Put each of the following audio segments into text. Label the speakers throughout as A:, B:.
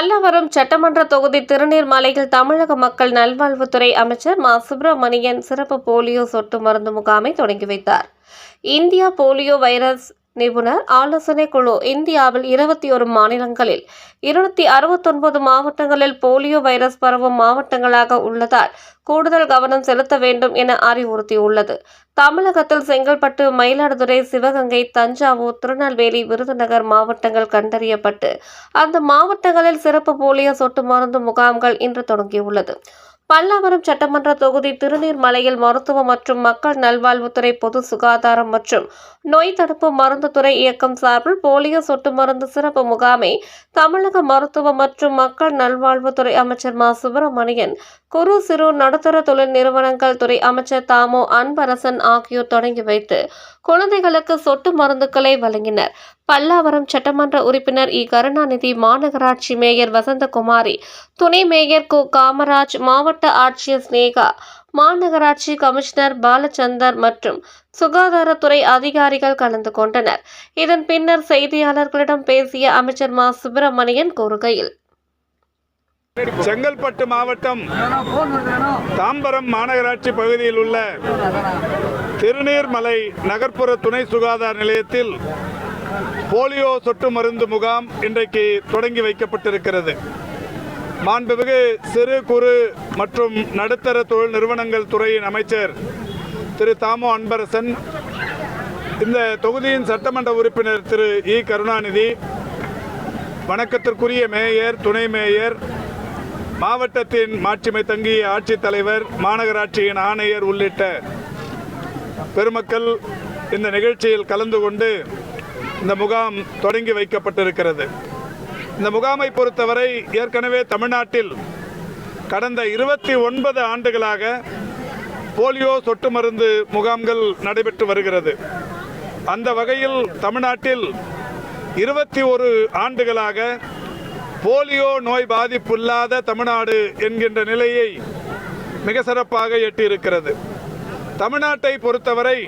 A: பல்லவரம் சட்டமன்ற தொகுதி திருநீர்மலையில் தமிழக மக்கள் நல்வாழ்வுத்துறை அமைச்சர் மா. சுப்பிரமணியன் சிறப்பு போலியோ சொட்டு மருந்து முகாமை தொடங்கி வைத்தார். இந்தியா போலியோ வைரஸ் நிபுணர் ஆலோசனை குழு இந்தியாவில் இருபத்தி ஒரு மாநிலங்களில் இருநூத்தி அறுபத்தொன்பது மாவட்டங்களில் போலியோ வைரஸ் பரவும் மாவட்டங்களாக உள்ளதால் கூடுதல் கவனம் செலுத்த வேண்டும் என அறிவுறுத்தியுள்ளது. தமிழகத்தில் செங்கல்பட்டு மயிலாடுதுறை சிவகங்கை தஞ்சாவூர் திருநெல்வேலி விருதுநகர் மாவட்டங்கள் கண்டறியப்பட்டு அந்த மாவட்டங்களில் சிறப்பு போலியோ சொட்டு மருந்து முகாம்கள் இன்று தொடங்கியுள்ளது. பல்லாவரம் சட்டமன்ற தொகுதி திருநீர்மலையில் மருத்துவ மற்றும் மக்கள் நல்வாழ்வுத்துறை பொது சுகாதாரம் மற்றும் நோய் தடுப்பு மருந்து துறை இயக்கம் சார்பில் போலியோ சொட்டு மருந்து சிறப்பு முகாமை தமிழக மருத்துவ மற்றும் மக்கள் நல்வாழ்வுத்துறை அமைச்சர் மா. சுப்பிரமணியன் குறு சிறு நடுத்தர தொழில் நிறுவனங்கள் துறை அமைச்சர் தாமோ அன்பரசன் ஆகியோர் தொடங்கி வைத்து குழந்தைகளுக்கு சொட்டு மருந்துகளை வழங்கினர். பல்லாவரம் சட்டமன்ற உறுப்பினர் இ. கருணாநிதி மாநகராட்சி மேயர் வசந்தகுமாரி துணை மேயர் கு. காமராஜ் மாவட்ட ஆட்சியர் ஸ்னேகா மாநகராட்சி கமிஷனர் பாலச்சந்தர் மற்றும் சுகாதாரத்துறை அதிகாரிகள் கலந்து கொண்டனர். இதன் பின்னர் செய்தியாளர்களிடம் பேசிய அமைச்சர் மா. சுப்பிரமணியன் கூறுகையில்
B: செங்கல்பட்டு மாவட்டம் தாம்பரம் மாநகராட்சி பகுதியில் உள்ள திருநீர்மலை நகர்ப்புற துணை சுகாதார நிலையத்தில் போலியோ சொட்டு மருந்து முகாம் இன்றைக்கு தொடங்கி வைக்கப்பட்டிருக்கிறது. மாண்புமிகு சிறு குறு மற்றும் நடுத்தர தொழில் நிறுவனங்கள் துறையின் அமைச்சர் திரு தாமோ அன்பரசன் இந்த தொகுதியின் சட்டமன்ற உறுப்பினர் திரு இ. கருணாநிதி வணக்கத்திற்குரிய மேயர் துணை மேயர் மாவட்டத்தின் மாட்சிமை தங்கிய ஆட்சித்தலைவர் மாநகராட்சியின் ஆணையர் உள்ளிட்ட பெருமக்கள் இந்த நிகழ்ச்சியில் கலந்து கொண்டு இந்த முகாம் தொடங்கி வைக்கப்பட்டிருக்கிறது. இந்த முகாமை பொறுத்தவரை ஏற்கனவே தமிழ்நாட்டில் கடந்த இருபத்தி ஒன்பது ஆண்டுகளாக போலியோ சொட்டு மருந்து முகாம்கள் நடைபெற்று வருகிறது. அந்த வகையில் தமிழ்நாட்டில் இருபத்தி ஒரு ஆண்டுகளாக போலியோ நோய் பாதிப்பு இல்லாத தமிழ்நாடு என்கின்ற நிலையை மிக சிறப்பாக எட்டியிருக்கிறது. தமிழ்நாட்டை பொறுத்தவரை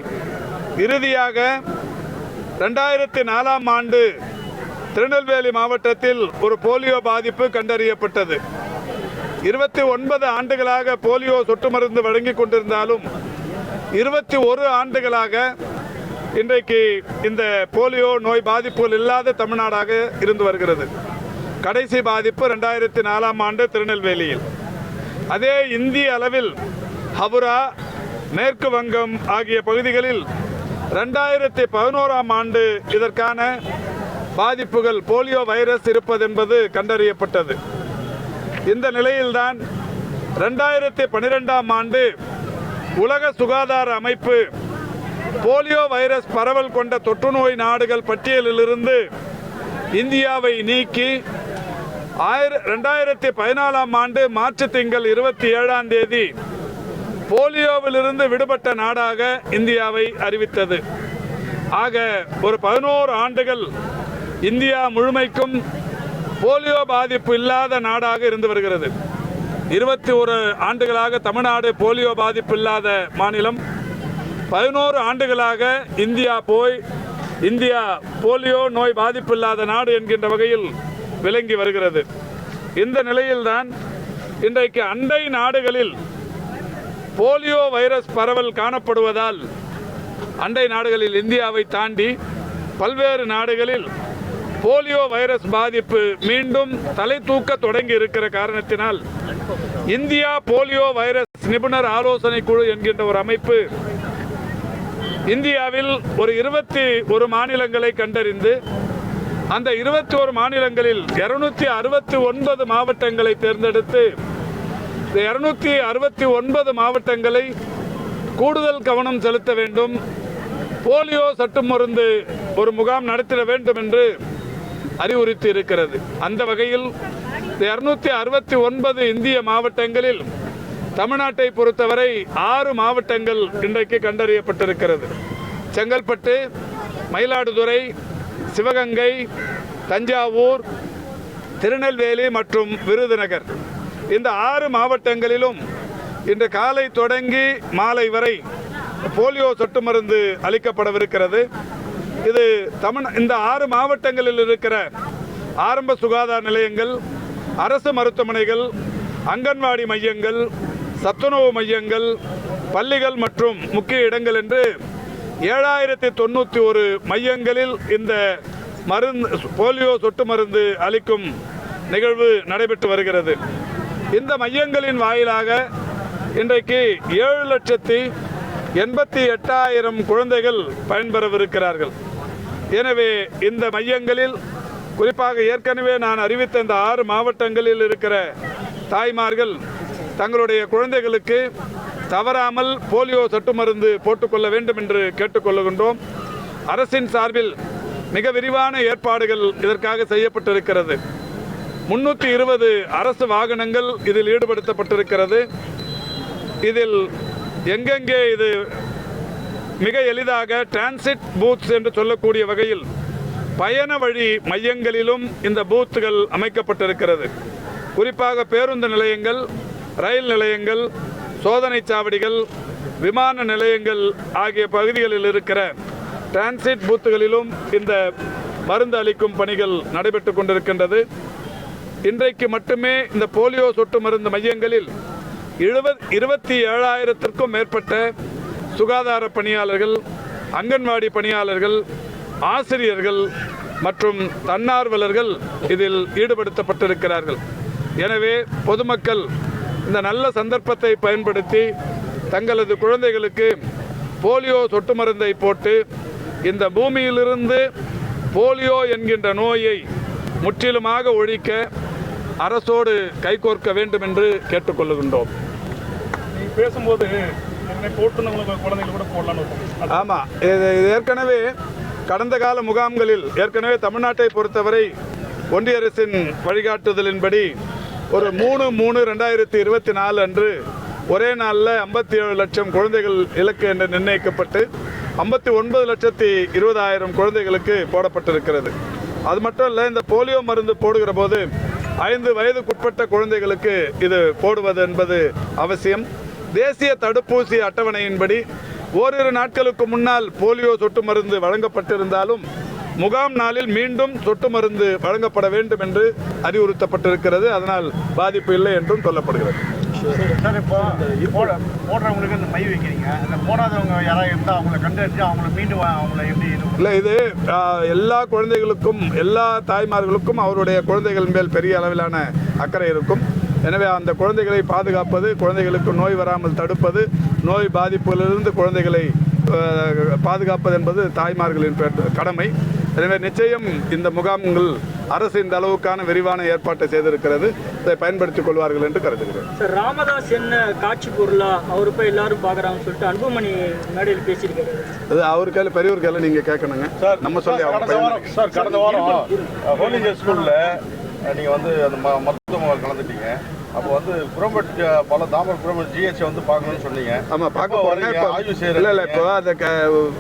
B: இறுதியாக ரெண்டாயிரத்தி நாலாம் ஆண்டு திருநெல்வேலி மாவட்டத்தில் ஒரு போலியோ பாதிப்பு கண்டறியப்பட்டது. இருபத்தி ஒன்பது ஆண்டுகளாக போலியோ சொட்டு மருந்து வழங்கி கொண்டிருந்தாலும் இருபத்தி ஒரு ஆண்டுகளாக இன்றைக்கு இந்த போலியோ நோய் பாதிப்புகள் இல்லாத தமிழ்நாடாக இருந்து வருகிறது. கடைசி பாதிப்பு ரெண்டாயிரத்தி நாலாம் ஆண்டு திருநெல்வேலியில். அதே இந்திய அளவில் ஹவுரா மேற்கு வங்கம் ஆகிய பகுதிகளில் ரெண்டாயிரத்தி பதினோராம் ஆண்டு இதற்கான பாதிப்புகள் போலியோ வைரஸ் இருப்பதென்பது கண்டறியப்பட்டது. இந்த நிலையில்தான் ரெண்டாயிரத்தி பன்னிரெண்டாம் ஆண்டு உலக சுகாதார அமைப்பு போலியோ வைரஸ் பரவல் கொண்ட தொற்றுநோய் நாடுகள் பட்டியலிலிருந்து இந்தியாவை நீக்கி ஆயிர ரெண்டாயிரத்தி பதினாலாம் ஆண்டு மார்ச் திங்கள் இருபத்தி ஏழாம் தேதி போலியோவிலிருந்து விடுபட்ட நாடாக இந்தியாவை அறிவித்தது. ஆக ஒரு பதினோரு ஆண்டுகள் இந்தியா முழுமைக்கும் போலியோ பாதிப்பு இல்லாத நாடாக இருந்து வருகிறது. இருபத்தி ஒரு ஆண்டுகளாக தமிழ்நாடு போலியோ பாதிப்பு இல்லாத மாநிலம். பதினோரு ஆண்டுகளாக இந்தியா போய் இந்தியா போலியோ நோய் பாதிப்பு இல்லாத நாடு என்கின்ற வகையில் விளங்கி வருகிறது. இந்த நிலையில்தான் இன்றைக்கு அண்டை நாடுகளில் போலியோ வைரஸ் பரவல் காணப்படுவதால் அண்டை நாடுகளில் இந்தியாவை தாண்டி பல்வேறு நாடுகளில் போலியோ வைரஸ் பாதிப்பு மீண்டும் தலை தூக்க தொடங்கி இருக்கிற காரணத்தினால் இந்தியா போலியோ வைரஸ் நிபுணர் ஆலோசனை குழு என்கின்ற ஒரு அமைப்பு இந்தியாவில் ஒரு இருபத்தி ஒரு மாநிலங்களை கண்டறிந்து அந்த இருபத்தி ஒரு மாநிலங்களில் இருநூத்தி அறுபத்தி ஒன்பது மாவட்டங்களை தேர்ந்தெடுத்து இந்த இருநூத்தி அறுபத்தி ஒன்பது மாவட்டங்களை கூடுதல் கவனம் செலுத்த வேண்டும். போலியோ சட்டு மருந்து ஒரு முகாம் நடத்திட வேண்டும் என்று அறிவுறுத்தி இருக்கிறது. அந்த வகையில் இந்த இருநூத்தி அறுபத்தி ஒன்பது இந்திய மாவட்டங்களில் தமிழ்நாட்டை பொறுத்தவரை ஆறு மாவட்டங்கள் இன்றைக்கு கண்டறியப்பட்டிருக்கிறது. செங்கல்பட்டு மயிலாடுதுறை சிவகங்கை தஞ்சாவூர் திருநெல்வேலி மற்றும் விருதுநகர். இந்த ஆறு மாவட்டங்களிலும் இன்று காலை தொடங்கி மாலை வரை போலியோ சொட்டு மருந்து அளிக்கப்படவிருக்கிறது. இது தமிழ் இந்த ஆறு மாவட்டங்களில் இருக்கிற ஆரம்ப சுகாதார நிலையங்கள் அரசு மருத்துவமனைகள் அங்கன்வாடி மையங்கள் சத்துணவு மையங்கள் பள்ளிகள் மற்றும் முக்கிய இடங்கள் என்று ஏழாயிரத்தி தொண்ணூற்றி ஒரு மையங்களில் இந்த மருந்து போலியோ சொட்டு மருந்து அளிக்கும் நிகழ்வு நடைபெற்று வருகிறது. இந்த மையங்களின் வாயிலாக இன்றைக்கு ஏழு லட்சத்தி எண்பத்தி எட்டாயிரம் குழந்தைகள் பயன்பெறவிருக்கிறார்கள். எனவே இந்த மையங்களில் குறிப்பாக ஏற்கனவே நான் அறிவித்த இந்த ஆறு மாவட்டங்களில் இருக்கிற தாய்மார்கள் தங்களுடைய குழந்தைகளுக்கு தவறாமல் போலியோ சொட்டு மருந்து போட்டுக்கொள்ள வேண்டும் என்று கேட்டுக்கொள்ளுகின்றோம். அரசின் சார்பில் மிக விரிவான ஏற்பாடுகள் இதற்காக செய்யப்பட்டிருக்கிறது. முன்னூற்றி இருபது அரசு வாகனங்கள் இதில் ஈடுபடுத்தப்பட்டிருக்கிறது. இதில் எங்கெங்கே இது மிக எளிதாக டிரான்சிட் பூத்ஸ் என்று சொல்லக்கூடிய வகையில் பயண வழி மையங்களிலும் இந்த பூத்துகள் அமைக்கப்பட்டிருக்கிறது. குறிப்பாக பேருந்து நிலையங்கள் ரயில் நிலையங்கள் சோதனை சாவடிகள் விமான நிலையங்கள் ஆகிய பகுதிகளில் இருக்கிற டிரான்சிட் பூத்துகளிலும் இந்த மருந்து அளிக்கும் பணிகள் நடைபெற்று கொண்டிருக்கின்றது. இன்றைக்கு மட்டுமே இந்த போலியோ சொட்டு மருந்து மையங்களில் எழுபத் இருபத்தி ஏழாயிரத்திற்கும் மேற்பட்ட சுகாதார பணியாளர்கள் அங்கன்வாடி பணியாளர்கள் ஆசிரியர்கள் மற்றும் தன்னார்வலர்கள் இதில் ஈடுபடுத்தப்பட்டிருக்கிறார்கள். எனவே பொதுமக்கள் இந்த நல்ல சந்தர்ப்பத்தை பயன்படுத்தி தங்களது குழந்தைகளுக்கு போலியோ சொட்டு மருந்தை போட்டு இந்த பூமியிலிருந்து போலியோ என்கின்ற நோயை முற்றிலுமாக ஒழிக்க அரசோடு கைகோர்க்க வேண்டும் என்று கேட்டுக்கொள்ளுகின்றோம்
C: பேசும்போது
B: ஆமாம் இது ஏற்கனவே கடந்த கால முகாம்களில் ஏற்கனவே தமிழ்நாட்டை பொறுத்தவரை ஒன்றிய அரசின் வழிகாட்டுதலின்படி ஒரு மூணு மூணு ரெண்டாயிரத்தி இருபத்தி நாலு அன்று ஒரே நாளில் ஐம்பத்தி ஏழு லட்சம் குழந்தைகள் இலக்கு என்று நிர்ணயிக்கப்பட்டு ஐம்பத்தி ஒன்பது லட்சத்தி இருபதாயிரம் குழந்தைகளுக்கு போடப்பட்டிருக்கிறது. அது மட்டும் இல்லை இந்த போலியோ மருந்து போடுகிற போது ஐந்து வயதுக்குட்பட்ட குழந்தைகளுக்கு இது போடுவது என்பது அவசியம். தேசிய தடுப்பூசி அட்டவணையின்படி ஓரிரு நாட்களுக்கு முன்னால் போலியோ சொட்டு மருந்து வழங்கப்பட்டிருந்தாலும் முகாம் நாளில் மீண்டும் சொட்டு மருந்து வழங்கப்பட வேண்டும் என்று அறிவுறுத்தப்பட்டிருக்கிறது. அதனால் பாதிப்பு இல்லை என்றும் சொல்லப்படுகிறது.
C: சார் இப்போ போட போடுறவங்களுக்கு மை வைக்கிறீங்க. அந்த போடாதவங்க யாராவது இருந்தால் அவங்கள கண்டறிஞ்சு அவங்கள மீண்டும் அவங்கள எப்படி
B: இல்லை இது எல்லா குழந்தைகளுக்கும் எல்லா தாய்மார்களுக்கும் அவருடைய குழந்தைகள் மேல் பெரிய அளவிலான அக்கறை இருக்கும். எனவே அந்த குழந்தைகளை பாதுகாப்பது குழந்தைகளுக்கு நோய் வராமல் தடுப்பது நோய் பாதிப்புகளிலிருந்து குழந்தைகளை பாதுகாப்பது என்பது தாய்மார்களின் கடமை. எனவே நிச்சயம் இந்த முகாம்கள் அரசு இந்த அளவுக்கான விரிவான ஏற்பாட்டை செய்திருக்கிறது. இதை பயன்படுத்திக் கொள்வார்கள் என்று கருதுகிறேன்.
D: சார் ராமதாஸ் என்ன காட்சி பொருளா அவர் போய் எல்லாரும் பார்க்குறாங்கன்னு சொல்லிட்டு அன்புமணி மேடையில் பேசியிருக்காரு.
B: அது அவர் கையில் பெரியவர் கையில் நீங்கள் கேட்கணுங்க. நம்ம சொல்லி
E: சார் கடந்த வாரம் ஹோலிங்க ஸ்கூல்ல நீங்க வந்து அந்த ம- மருத்துவ கலந்துட்டீங்க. அப்போ வந்து குரோம்பட் பல தாமர் குரோம்பட் ஜிஹெச் வந்து பார்க்கணும்னு சொன்னீங்க.
B: ஆமா பார்க்க
E: வரீங்க?
B: இப்போ
E: ஆய்வு
B: இல்ல இல்ல
E: செய்யறீங்க
B: இப்போ அதை க-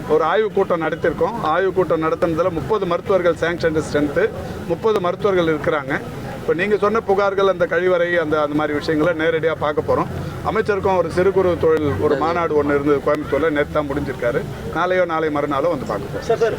B: ஒரு ஆய்வு கூட்டம் நடத்தியிருக்கோம் ஆய்வு கூட்டம் நடத்தினதுல முப்பது மருத்துவர்கள் சேங்ஷன் ஸ்ட்ரென்த்து முப்பது மருத்துவர்கள் இருக்கிறாங்க. இப்போ நீங்கள் சொன்ன புகார்கள் அந்த கழிவறை அந்த அந்த மாதிரி விஷயங்களை நேரடியாக பார்க்க போகிறோம் அமைச்சருக்கும் ஒரு சிறு குறு தொழில் ஒரு மாநாடு ஒன்று இருந்தது கோயம்புத்தூரில். நேற்று தான் முடிஞ்சிருக்காரு. நாளையோ நாளை மறுநாளோ வந்து பார்க்க போகிறோம்
D: சார் சார்